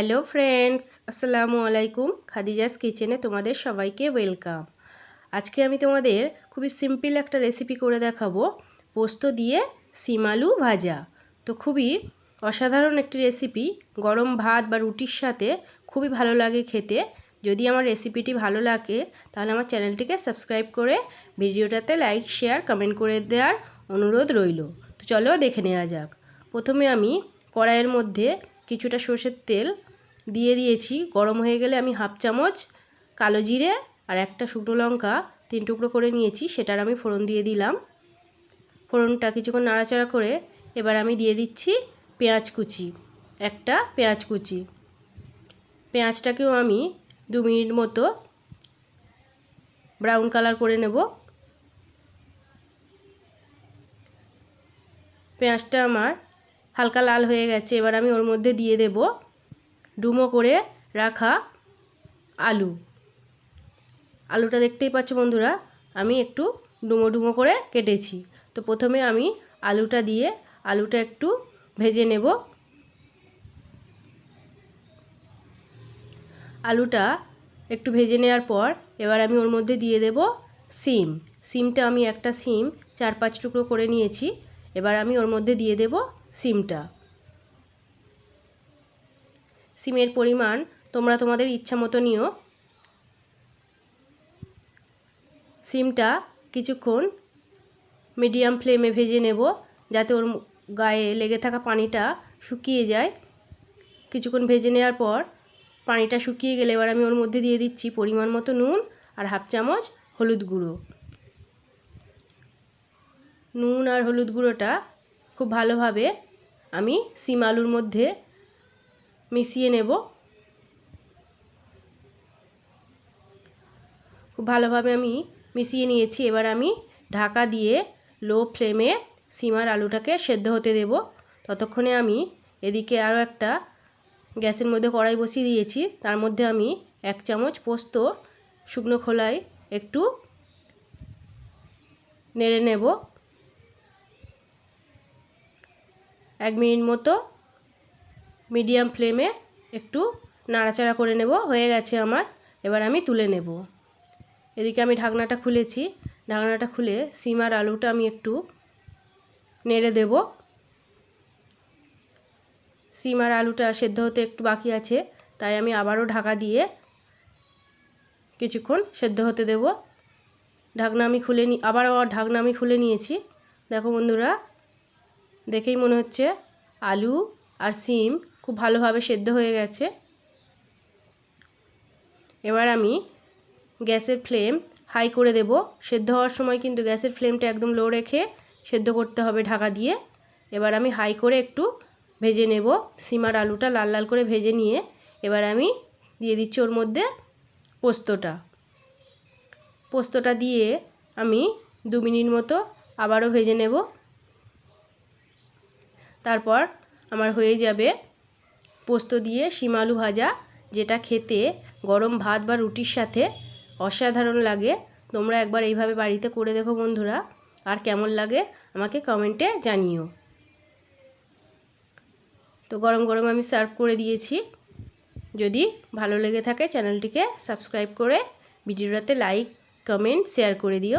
Hello friends, আসসালামু আলাইকুম। খাদিজাস কিচেনে তোমাদের সবাইকে ওয়েলকাম। আজকে আমি তোমাদের খুবই সিম্পল একটা রেসিপি করে দেখাবো। পোস্ত দিয়ে সিম আলু ভাজা। তো খুবই অসাধারণ একটি রেসিপি। গরম ভাত বা রুটির সাথে খুবই ভালো লাগে খেতে। যদি আমার রেসিপিটি ভালো লাগে, তাহলে আমার চ্যানেলটিকে সাবস্ক্রাইব করে ভিডিওটাতে লাইক, শেয়ার, কমেন্ট করে দেওয়ার অনুরোধ রইল। তো চলো দেখে নেওয়া যাক। প্রথমে আমি কড়াইয়ের মধ্যে কিছুটা সর্ষের তেল দিয়ে দিয়েছি। গরম হয়ে গেলে আমি হাফ চামচ কালো জিরে আর একটা শুকনো লঙ্কা তিন টুকরো করে নিয়েছি, সেটার আমি ফোড়ন দিয়ে দিলাম। ফোড়নটা কিছুক্ষণ নাড়াচাড়া করে এবার আমি দিয়ে দিচ্ছি পেঁয়াজ কুচি, একটা পেঁয়াজ কুচি। পেঁয়াজটাকেও আমি দু মিনিট মতো ব্রাউন কালার করে নেব। পেঁয়াজটা আমার হালকা লাল হয়ে গেছে, এবার আমি ওর মধ্যে দিয়ে দেব। ডুমো করে রাখা আলু। আলুটা দেখতেই পাচ্ছ বন্ধুরা, আমি একটু ডুমো ডুমো করে কেটেছি। তো প্রথমে আমি আলুটা দিয়ে আলুটা একটু ভেজে নেব। আলুটা একটু ভেজে নেওয়ার পর এবার আমি ওর মধ্যে দিয়ে দেব সিম। সিমটা আমি একটা সিম, চার পাঁচ টুকরো করে নিয়েছি। এবার আমি ওর মধ্যে দিয়ে দেব সিমটা। সিমের পরিমাণ তোমরা তোমাদের ইচ্ছা মতো নিও। সিমটা কিছুক্ষণ মিডিয়াম ফ্লেমে ভেজে নেব, যাতে ওর গায়ে লেগে থাকা পানিটা শুকিয়ে যায়। কিছুক্ষণ ভেজে নেওয়ার পর পানিটা শুকিয়ে গেলে এবার আমি ওর মধ্যে দিয়ে দিচ্ছি পরিমাণ মতো নুন আর হাফ চামচ হলুদ গুঁড়ো। নুন আর হলুদ গুঁড়োটা খুব ভালোভাবে আমি সিম আলুর মধ্যে মিশিয়ে নেব। খুব ভালোভাবে আমি মিশিয়ে নিয়েছি। এবার আমি ঢাকা দিয়ে লো ফ্লেমে সিমার আলুটাকে সেদ্ধ হতে দেব। ততক্ষণে আমি এদিকে আরও একটা গ্যাসের মধ্যে কড়াই বসিয়ে দিয়েছি। তার মধ্যে আমি এক চামচ পোস্ত শুকনো খোলায় একটু নেড়ে নেব। এক মিনিট মতো মিডিয়াম ফ্লেমে একটু নাড়াচাড়া করে নেব, হয়ে গেছে আমার। এবার আমি তুলে নেব। এদিকে আমি ঢাকনাটা খুলেছি। ঢাকনাটা খুলে সিম আর আলুটা আমি একটু নেড়ে দেব। সিম আর আলুটা সেদ্ধ হতে একটু বাকি আছে, তাই আমি আবারও ঢাকা দিয়ে কিছুক্ষণ সেদ্ধ হতে দেব। ঢাকনা আমি খুলে নি আবার ঢাকনা আমি খুলে নিয়েছি। দেখো বন্ধুরা, দেখেই মনে হচ্ছে আলু আর সিম খুব ভালোভাবে সেদ্ধ হয়ে গেছে। এবার আমি গ্যাসের ফ্লেম হাই করে দেব। সেদ্ধ হওয়ার সময় কিন্তু গ্যাসের ফ্লেমটা একদম লো রেখে সেদ্ধ করতে হবে ঢাকা দিয়ে। এবার আমি হাই করে একটু ভেজে নেব। সিমার আলুটা লাল লাল করে ভেজে নিয়ে এবার আমি দিয়ে দিচ্ছি ওর মধ্যে পোস্তটা। পোস্তটা দিয়ে আমি দু মিনিট মতো আবারও ভেজে নেব। তারপর আমার হয়ে যাবে পোস্ত দিয়ে শিম আলু ভাজা, যেটা খেতে গরম ভাত বা রুটির সাথে অসাধারণ লাগে। তোমরা একবার এইভাবে বাড়িতে করে দেখো বন্ধুরা। আর কেমন লাগে আমাকে কমেন্টে জানিও। তো গরম গরম আমি সার্ভ করে দিয়েছি। যদি ভালো লেগে থাকে চ্যানেলটিকে সাবস্ক্রাইব করে ভিডিওটাতে লাইক, কমেন্ট, শেয়ার করে দিও।